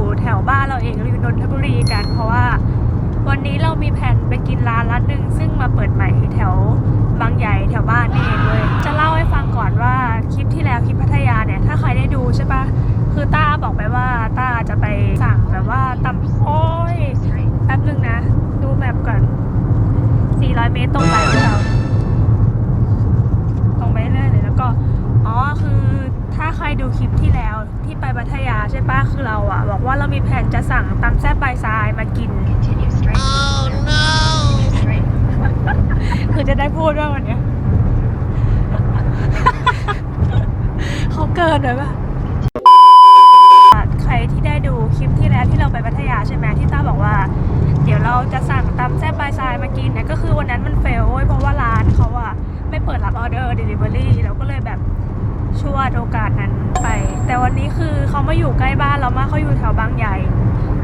ู่แถวบ้านเราเองอยู่นนทบุรีกัน เพราะว่าวันนี้เรามีแผนไปกินร้านร้านหนึ่งซึ่งมาเปิดใหม่แถวบางใหญ่แถวบ้านนี่เองเลย จะเล่าให้ฟังก่อนว่าคลิปที่แล้วคลิปพัทยาเนี่ย ถ้าใครได้ดูใช่ปะคือต้าบอกไปว่าต้าจะไปสั่งแบบว่าตำโอ้ยแป๊บนึงนะ ดูแบบก่อน 400 เมตรตรงไปของเราตรงไปเรื่อยเลยแล้วก็ อ๋อคือถ้าใครดูคลิปที่แล้วที่ไปพัทยา ช่ปะคือเราอะบอกว่าเรามีแผนจะสั่งตำแซ่บใบทรายมากิน Continue straight. Continue straight. คือจะได้พูดว่าวันเนี้ยเขาเกินเลยปะใครที่ได้ดูคลิปที่แล้วที่เราไปพัทยาใช่ไหมที่ต้าบอกว่า เดี๋ยวเราจะสั่งตำแซ่บบายทรายมากินนะก็คือวันนั้นมันเฟลเว้ยเพราะว่าร้านเขาอะไม่เปิดรับออเดอร์เดลิเวอรี่เราก็เลยแบบ ชวดโอกาสนั้นไป แต่วันนี้คือเขามาอยู่ใกล้บ้านเรามากเขาอยู่แถวบางใหญ่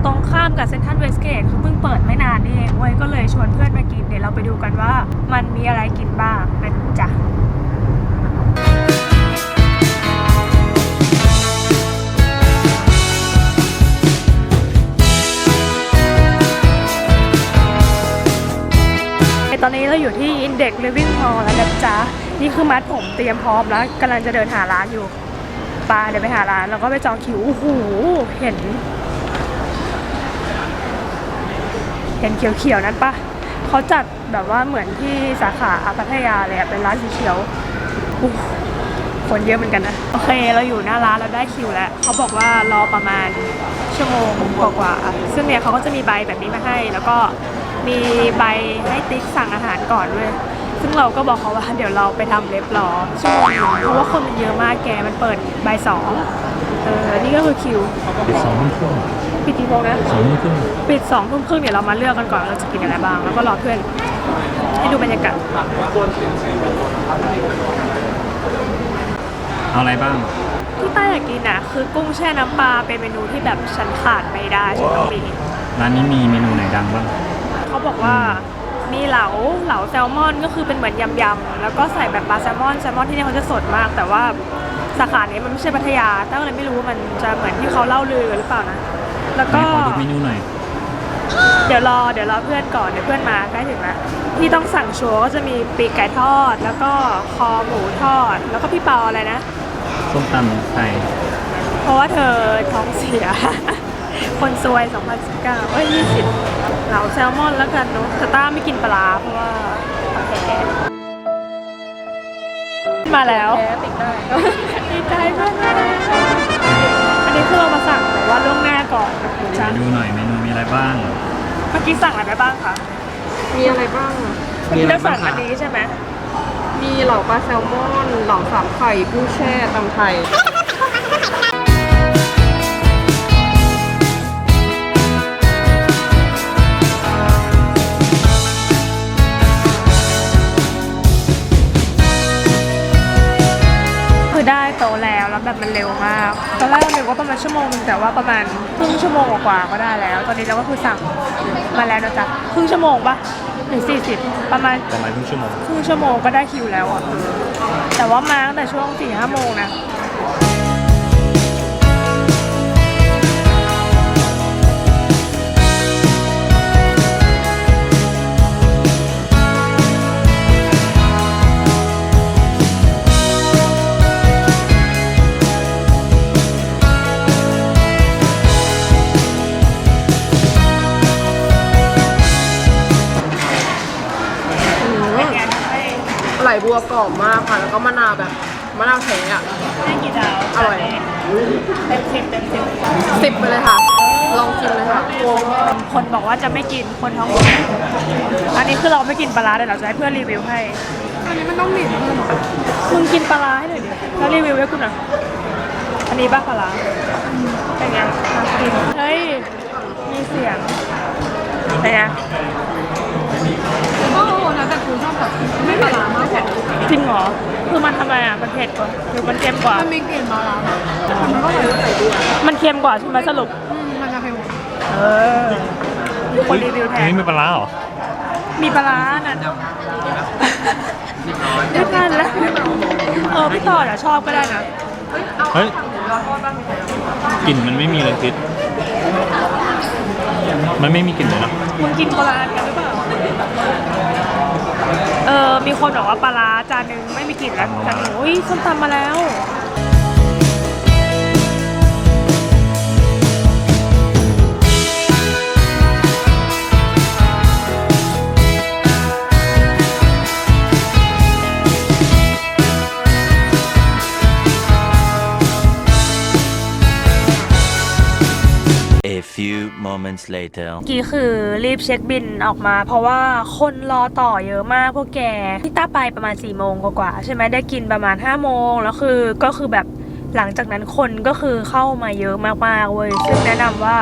ตรงข้ามกับเซนทรัลเวสเกตเขาเพิ่งเปิดไม่นานนี่เองเว้ยก็เลยชวนเพื่อนมากินเดี๋ยวเราไปดูกันว่ามันมีอะไรกินบ้างนะจ๊ะตอนนี้เราอยู่ที่ Index Living Hall แล้วนะจ๊ะ นี่คือมัดผมเตรียมพร้อมแล้วกำลังจะเดินหาร้านอยู่ปาเดี๋ยวไปหาร้านแล้วก็ไปจองคิวโอ้โหเห็น เห็นเขียวๆนั้นปะเขาจัดแบบว่าเหมือนที่สาขาอาพัทยาเลยอะเป็นร้านสีเขียวคนเยอะเหมือนกันนะ โอเค เราอยู่หน้าร้านเราได้คิวแล้ว เขาบอกว่ารอประมาณชั่วโมงกว่าๆซึ่งเนี่ยเขาก็จะมีใบแบบนี้มาให้ แล้วก็มีใบให้ติ๊กสั่งอาหารก่อนด้วย ซึ่งเราก็บอกเขาว่าเดี๋ยวเราไปทำเล็บรอชั่วโมงหนึงเพราะว่าคนมันเยอะมากแกมันเปิดใบายสองเออนี่ก็คือคิวปิดสองทุ่มครึ่งปิดกี่โมงนะสองทุ่มครึ่งปิดสองทุ่มครึ่งเดี๋ยวเรามาเลือกกันก่อนว่าเราจะกินอะไรบ้างแล้วก็รอเพื่อนให้ดูบรรยากาศเอาอะไรบ้างที่ต้าอยากกินอะคือกุ้งแช่น้ำปลาเป็นเมนูที่แบบฉันขาดไม่ได้ฉันต้องมีร้านนี้มีเมนูไหนดังบ้างเขาบอกว่า มีเหลาเหลาแซลมอนก็คือเป็นเหมือนยำๆแล้วก็ใส่แบบปลาแซลมอนแซลมอนที่นี่เขาจะสดมาก แต่ว่าสาขานี้มันไม่ใช่พัทยาต้าก็เลยไม่รู้ว่ามันจะเหมือนที่เขาเล่าลือกันหรือเปล่านะแล้วก็ขอดูเมนูหน่อยเดี๋ยวรอเดี๋ยวรอเพื่อนก่อนเดี๋ยวเพื่อนมาใกล้ถึงแล้วที่ต้องสั่งชัวร์ก็จะมีปีกไก่ทอด แล้วก็คอหมูทอด แล้วก็พี่เปาอะไรนะส้มตำไทยเพราะว่าเธอท้องเสีย คนซวย 2019เอ้ย20 เหลาแซลมอนแล้วกันเนาะแต่ต้าไม่กินปลาร้าเพราะว่าแพ้มาแล้วติดได้ดีใจมากเลยอันนี้คือเรามาสั่งแบบว่าล่วงหน้าก่อนนะเมจ๊ะนูหน่อยเมนูมีอะไรบ้าง เมื่อกี้สั่งอะไรไปบ้างคะ มีอะไรบ้างอะมีอะไรเลือกบ้าสั่งงอัคะนนี้ใช่ไหมมีเหล่าปลาแซลมอน เหล่าสามไข่กุ้งแช่ตำไทย แล้วแล้วแบบมันเร็วมากตอนแรกเราเร็วว่าประมาณชั่วโมงนึงแต่ว่าประมาณครึ่งชั่วโมงกว่าๆก็ได้แล้ว ตอนนี้เราก็คือสั่งมาแล้วนะจ๊ะครึ่งชั่วโมงปะหรือสี่สิบประมาณประมาณครึ่งชั่วโมง ครึ่งชั่วโมงก็ได้คิวแล้วอะแต่ว่ามาตั้งแต่ช่วงสี่ห้าโมงนะ วกรอบมากค่ะ แล้วก็มะนาวแบบมะนาวแท้อะให้กี่ดาวอร่อยเต็มสิบเต็มสิบสิบไปเลยค่ะ ลองชิมเลยค่ะคนบอกว่าจะไม่กินคนท้องเสียอันนี้คือเราไม่กินปลาร้าเดี๋ยวเราจะให้เพื่อนรีวิวให้ อันนี้มันต้องหมิ่นเพิ่มเหรอมึงกินปลาร้าให้หน่อยดิแล้วรีวิวให้กูหน่อยอันนี้บ้าปลาร้าเป็นไงน่ากินเฮ้ยมีเสียงเป็นไงโอ้นะแต่กูชอบแบบไม่ปลาร้ามากกว่า จริงเหรอ คือ มันทำไมอะมันเผ็ดกว่าหรือมันเค็มกว่า มันมีกลิ่นปลาร้าแต่มันก็ใส่ใส่ด้วยมันเค็มกว่าใช่ไหมสรุปอืมมันจะเค็มเออมีคนรีวิวแทอันนนี้มีปลาร้าเหรอ มีปลาร้าน่ะไม่ทันแล้วเออพี่ต่ออะชอบก็ได้นะ เฮ้ยกลิ่นมันไม่มีเลยคิดมันไม่มีกลิ่นเลยนะมึงกินปลาร้ากันหรือเปล่า เออมีคนบอกว่าปลาร้าจานหนึงไม่มีกลิ่นแล้วแต่หนูอุ้ยส้มตำมาแล้ว moments later. กี้คือรีบเช็คบินออกมา เพราะว่าคนรอต่อเยอะมากพวกแกที่ต้าไปประมาณ4ี่โมงกว่าๆใช่ไหมได้กินประมาณ5้าโมงแล้วคือก็คือแบบหลังจากนั้นคนก็คือเข้ามาเยอะมากๆเว้ยซึ่งแนะนำว่า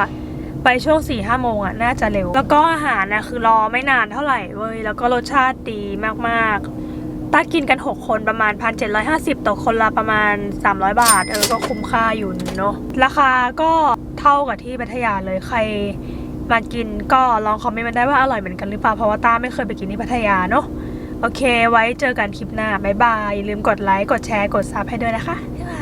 ไปช่วง4ี่ห้าโมงอะน่าจะเร็ว แล้วก็อาหารนะคือรอไม่นานเท่าไหร่เว้ยแล้วก็รสชาติดีมากๆ ต้ากินกัน 6 คนประมาณ 1,750ต่อคนละประมาณ 300 บาท เออก็คุ้มค่าอยู่เนาะราคาก็ เท่ากับที่พัทยาเลยใครมากินก็ลองคอมเมนต์มาได้ว่าอร่อยเหมือนกันหรือเปล่าเพราะว่าต้าไม่เคยไปกินที่พัทยาเนาะโอเค ไว้เจอกันคลิปหน้าบ๊ายบายอย่าลืมกดไลค์กดแชร์กดซับให้ด้วยนะคะบ๊ายบาย